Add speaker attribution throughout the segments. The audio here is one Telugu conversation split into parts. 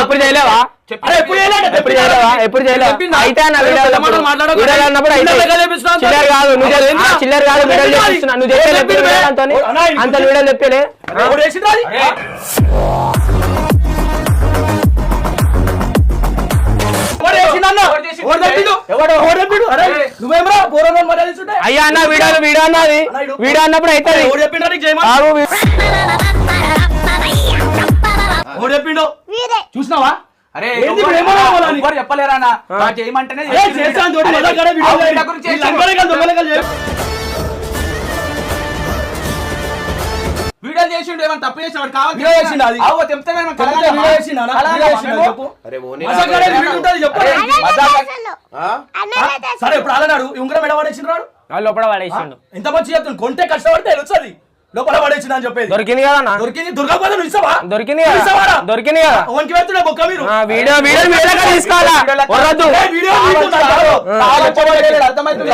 Speaker 1: ఎప్పుడు చేయలేవా? చేయలేవా చేయలేవా? అయితే అయితే
Speaker 2: చిల్లర
Speaker 1: కాదు నువ్వు? చిల్లర కాదు వీడియోలు నువ్వు చెప్పలే? అంత వీడియోలు చెప్పలే? అయ్యా అన్న వీడియోలు వీడియో అన్నది. వీడియో అన్నప్పుడు అవుతుంది.
Speaker 2: ఎవడు చెప్పిండ్రా నీకు చేయమని?
Speaker 1: ఆగు వీ-
Speaker 2: ఎవడు చెప్పిండు?
Speaker 3: వీరే
Speaker 2: చూసినావా
Speaker 4: అరే? ఎవ్వరు చెప్పలేరా చేయమంటేనే
Speaker 2: వీడియో
Speaker 4: చేసిండు. ఏమైనా తప్పు కావాలి
Speaker 2: సరే ఇప్పుడు అలానాడు ఈ ఉంగరం ఎడ పడేసిండు రాడు?
Speaker 1: వాళ్ళు లోపల పడేసిండు.
Speaker 2: ఎంత మంచి చెప్తుంది. కొంటే కష్టపడితే తెలుస్తుంది. అని చెప్పేది.
Speaker 1: దొరికింది కదా అన్న
Speaker 2: దొరికింది దుర్గాపద నువ్వు ఇస్తావా?
Speaker 1: దొరికింది కదా? దొరికింది కదా?
Speaker 2: ఓన్కి వెళ్తున్నా బొక్క మీరు.
Speaker 1: వీడియో వీడియో వీడియో తీసుకోవాలా?
Speaker 2: వీడియో
Speaker 4: అర్థమవుతుంది?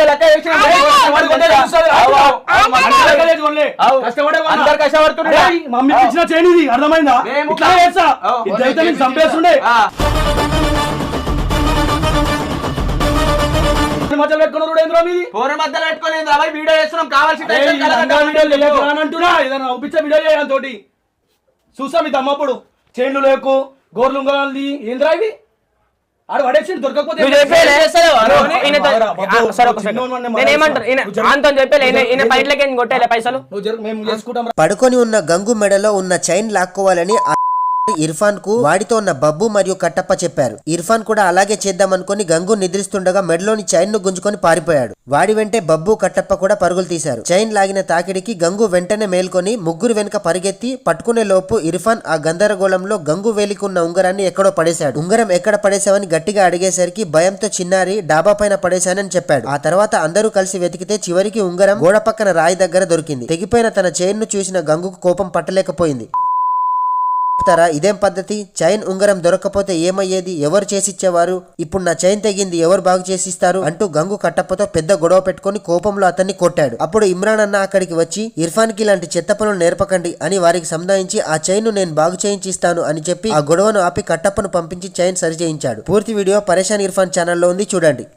Speaker 4: లెక్క చేసిన
Speaker 3: అదే.
Speaker 2: వాడు కొంటే తెలుస్తుంది.
Speaker 4: అవు, అవు,
Speaker 2: మధ్యలో మీది.
Speaker 4: ఫోన్ మధ్యలో పెట్టుకొని వీడియో చేస్తున్నాం. కావాల్సి
Speaker 2: రానంటున్నా. ఏదైనా ఒప్పించే వీడియో చేయాలి తోటి. చూసా మీ తమ్మప్పుడు చైన్లు లేకు గోర్లు ఉంగరాలు ఏంద్రా ఇవి? ఆడు దొరకకపోతే
Speaker 1: పైసలు?
Speaker 5: పడుకొని ఉన్న గంగు మెడలో ఉన్న చైన్ లాక్కోవాలని ఇర్ఫాన్కు వాడితో ఉన్న బబ్బు మరియు కట్టప్ప చెప్పారు. ఇర్ఫాన్ కూడా అలాగే చేద్దామనుకుని గంగు నిద్రిస్తుండగా మెడలోని చైన్ను గుంజుకొని పారిపోయాడు. వాడి వెంటే బబ్బు కట్టప్ప కూడా పరుగులు తీశారు. చైన్ లాగిన తాకిడికి గంగు వెంటనే మేల్కొని ముగ్గురు వెనుక పరిగెత్తి పట్టుకునే లోపు ఇర్ఫాన్ ఆ గందరగోళంలో గంగు వేలికున్న ఉంగరాన్ని ఎక్కడో పడేశాడు. ఉంగరం ఎక్కడ పడేశావని గట్టిగా అడిగేసరికి భయంతో చిన్నారి డాబా పైన పడేశానని చెప్పాడు. ఆ తర్వాత అందరూ కలిసి వెతికితే చివరికి ఉంగరం గోడ పక్కన రాయి దగ్గర దొరికింది. తెగిపోయిన తన చైన్ను చూసిన గంగుకు కోపం పట్టలేకపోయింది. చెప్తారా? ఇదేం పద్ధతి? చైన్ ఉంగరం దొరకకపోతే ఏమయ్యేది? ఎవరు చేసిచ్చేవారు? ఇప్పుడు నా చైన్ తెగింది ఎవరు బాగు చేసిస్తారు? అంటూ గంగు కట్టప్పతో పెద్ద గొడవ పెట్టుకొని కోపంలో అతన్ని కొట్టాడు. అప్పుడు ఇమ్రాన్ అన్న అక్కడికి వచ్చి ఇర్ఫాన్కి ఇలాంటి చెత్త పనులు నేర్పకండి అని వారికి సంధాయించి ఆ చైన్ నేను బాగు చేయించిస్తాను అని చెప్పి ఆ గొడవను ఆపి కట్టప్పను పంపించి చైన్ సరిచేయించాడు. పూర్తి వీడియో పరేషాన్ ఇర్ఫాన్ ఛానల్లో ఉంది చూడండి.